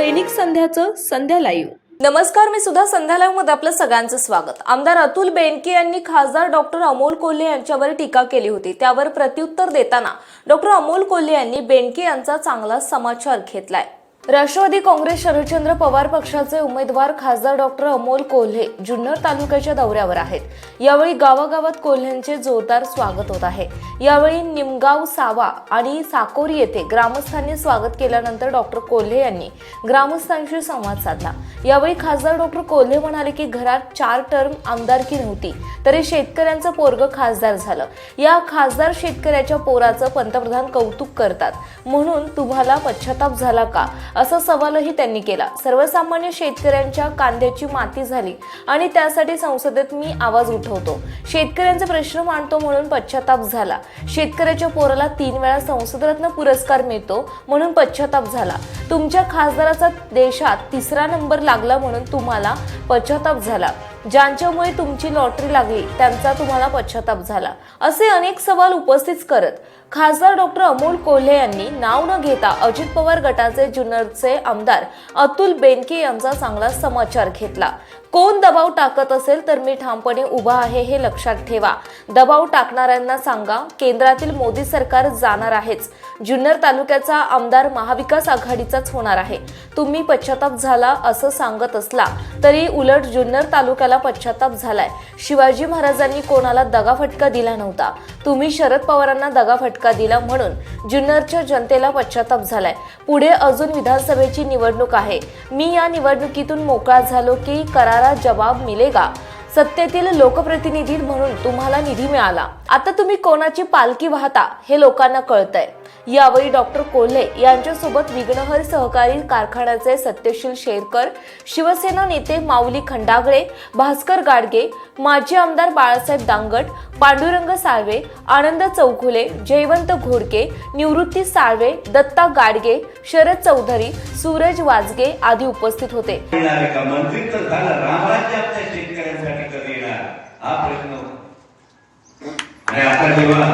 दैनिक संध्याचं संध्या live. नमस्कार मी सुद्धा संध्यालयमध्ये आपलं सगळ्यांचं स्वागत. आमदार अतुल बेनके यांनी खासदार डॉक्टर अमोल कोल्हे यांच्यावर टीका केली होती. त्यावर प्रत्युत्तर देताना डॉक्टर अमोल कोल्हे यांनी बेनके यांचा चांगला समाचार घेतलाय. राष्ट्रवादी काँग्रेस शरदचंद्र पवार पक्षाचे उमेदवार खासदार डॉक्टर अमोल कोल्हे जुन्नर तालुक्याच्या दौऱ्यावर आहेत. यावेळी गावागावात कोल्ह्यांचे जोरदार स्वागत होत आहे. यावेळी निमगाव सावा आणि साकोरी येथे ग्रामस्थांनी स्वागत केल्यानंतर डॉक्टर कोल्हे यांनी ग्रामस्थांशी संवाद साधला. यावेळी खासदार डॉक्टर कोल्हे म्हणाले की घरात चार टर्म आमदारकी नव्हती तरी शेतकऱ्यांचं पोरग खासदार झालं. या खासदार शेतकऱ्याच्या पोराचं पंतप्रधान कौतुक करतात. म्हणून तुम्हाला पश्चाताप झाला का? असा सवालही त्यांनी केला. सर्वसामान्य शेतकऱ्यांच्या कांद्याची माती झाली आणि त्यासाठी संसदेत मी आवाज उठवतो. शेतकऱ्यांचे प्रश्न मांडतो म्हणून पश्चाताप झाला. शेतकऱ्याच्या पोराला तीन वेळा संसदरत्न पुरस्कार मिळतो म्हणून पश्चाताप झाला. तुमच्या खासदाराचा देशात तिसरा नंबर लागला म्हणून तुम्हाला पश्चाताप झाला. ज्यांच्यामुळे तुमची लॉटरी लागली त्यांचा तुम्हाला पश्चाताप झाला. असे अनेक सवाल उपस्थित करत खासदार डॉक्टर अमोल कोल्हे यांनी नाव न घेता अजित पवार गटाचे जुन्नरचे आमदार अतुल बेनके यांचा चांगला समाचार घेतला. कोण दबाव टाकत असेल तर मी ठामपणे उभा आहे हे लक्षात ठेवा. दबाव टाकणाऱ्यांना सांगा केंद्रातील मोदी सरकार जाणार आहेच. जुन्नर तालुक्याचा आमदार महाविकास आघाडीचाच होणार आहे. तुम्ही पश्चाताप झाला असं सांगत असला तरी उलट जुन्नर तालुक्याला पश्चाताप झालाय. शिवाजी महाराजांनी कोणाला दगाफटका दिला नव्हता. तुम्ही शरद पवारांना दगाफटका दिला म्हणून जुन्नरच्या जनतेला पश्चाताप झालाय. पुढे अजून विधानसभेची निवडणूक आहे. मी या निवडणुकीतून मोकळा झालो की करा जबाब मिलेगा. सत्तेतील लोकप्रतिनिधी म्हणून तुम्हाला निधी मिळाला. आता तुम्ही कोणाची पालखी वाहता हे लोकांना कळतंय. यावेळी डॉक्टर कोल्हे यांच्यासोबत विघ्नहर सहकारी कारखान्याचे सत्यशील शेरकर शिवसेना नेते माऊली खंडागळे भास्कर गाडगे माजी आमदार बाळासाहेब दांगट पांडुरंग साळवे आनंद चौघुले जयवंत घोडके निवृत्ती साळवे दत्ता गाडगे शरद चौधरी सूरज वाजगे आदी उपस्थित होते येणार आहे का मंत्री तर झालं रामराज्य आपल्या शेतकऱ्यांसाठी कधी येणार हा प्रश्न होता. आणि आता जेव्हा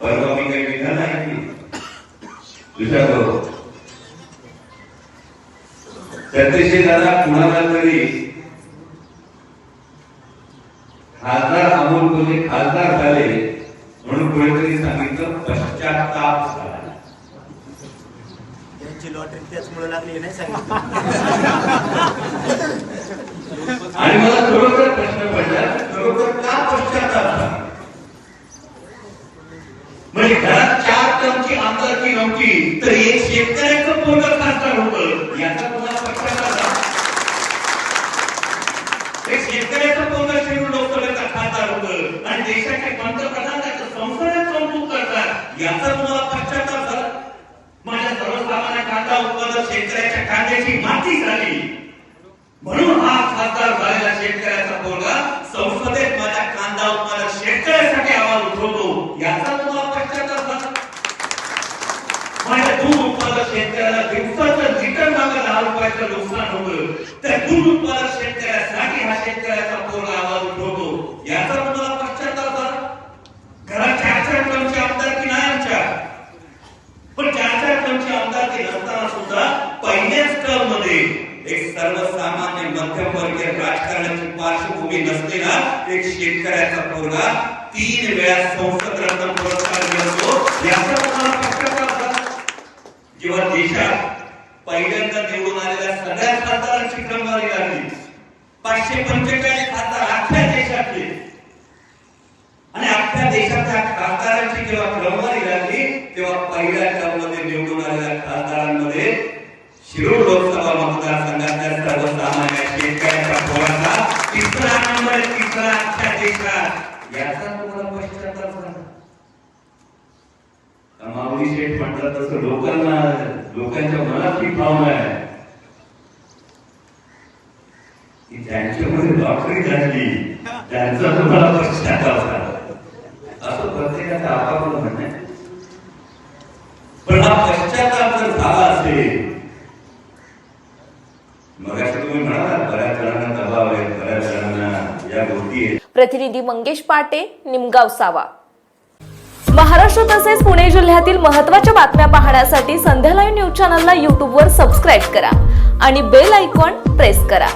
परवा मी काही विधान आहे की विचारतो सत्यशील दादा कुणाला तरी खासदार अमोल कोल्हे खासदार झाले म्हणून कोणीतरी सांगितलं पश्चाताप झाला. त्यांची लॉटरी त्याचमुळे लागली नाही सांगितलं आणि मला खरोखर प्रश्न पडला खरोखर का पश्चाताप झाला? म्हणजे घरात चार टनची आमदारकी नव्हती तर एक शेतकऱ्याचं पोरग खासदार होत. याचा तुम्हाला पश्चाताप झाला? एक शेतकऱ्याचं पोरग शिरून लोकसभेचा खासदार आणि देशाचे पंतप्रधान त्याचं संसदेत कौतुक करतात. याचा तुम्हाला झाला माझ्या सर्वसामान्य कांदा उत्पादक शेतकऱ्याच्या कांद्याची माती झाली. म्हणून हा खासदार झाला शेतकऱ्याचा पोरगा संसदेत माझ्या कांदा उत्पादक शेतकऱ्यासाठी आवाज उठवतो याचा तुम्हाला पश्चाताप झाला माझ्या दूध उत्पादक शेतकऱ्याला दिवसाचं लिटर मागे दहा रुपयाचं नुकसान होतं. त्या दूध उत्पादक शेतकऱ्यासाठी हा शेतकऱ्याचा पोरगा आवाज उठवतो. याचा तुम्हाला पश्चाताप झाला घरात चार चार आमदार की नाही आमच्या? पण चार चार आमदार आमदारकी नसताना सुद्धा पहिल्याच टर्ममध्ये एक सर्वसामान्य मध्यमवर्गीय राजकारणाची पार्श्वभूमी नसलेला एक शेतकऱ्याचा पोरगा तीन वेळा संसद रत्न पुरस्कार मिळतो. पहिल्या टर्ममध्ये निवडून आलेल्या खासदारांमध्ये शिरूर लोकसभा मतदारसंघातल्या सर्वसामान्य शेतकऱ्यांचा पोराचा तिसरा नंबर तिसरा अख्ख्या देशात. याचा तुम्हाला पश्चाताप झाला माऊली शेठ म्हणतात तसं लोकांना लोकांच्या मनात ही भावना आहे. की त्यांच्यामध्ये लॉटरी झाली. त्यांचा तुम्हाला पश्चाताप झाला. असं प्रत्येकाचा आपापला म्हणणं आहे पण हा पश्चाताप असते मग तुम्ही म्हणाल बऱ्याच जणांना दबाव आहे बऱ्याच जणांना या गोष्टी आहेत. प्रतिनिधी मंगेश पाटे निमगाव सावा. महाराष्ट्र तसेच पुणे जिल्ह्यातील महत्त्वाच्या बातम्या पाहण्यासाठी संध्या लाईव्ह न्यूज चॅनलला यूट्यूबवर सबस्क्राईब करा आणि बेल आयकॉन प्रेस करा.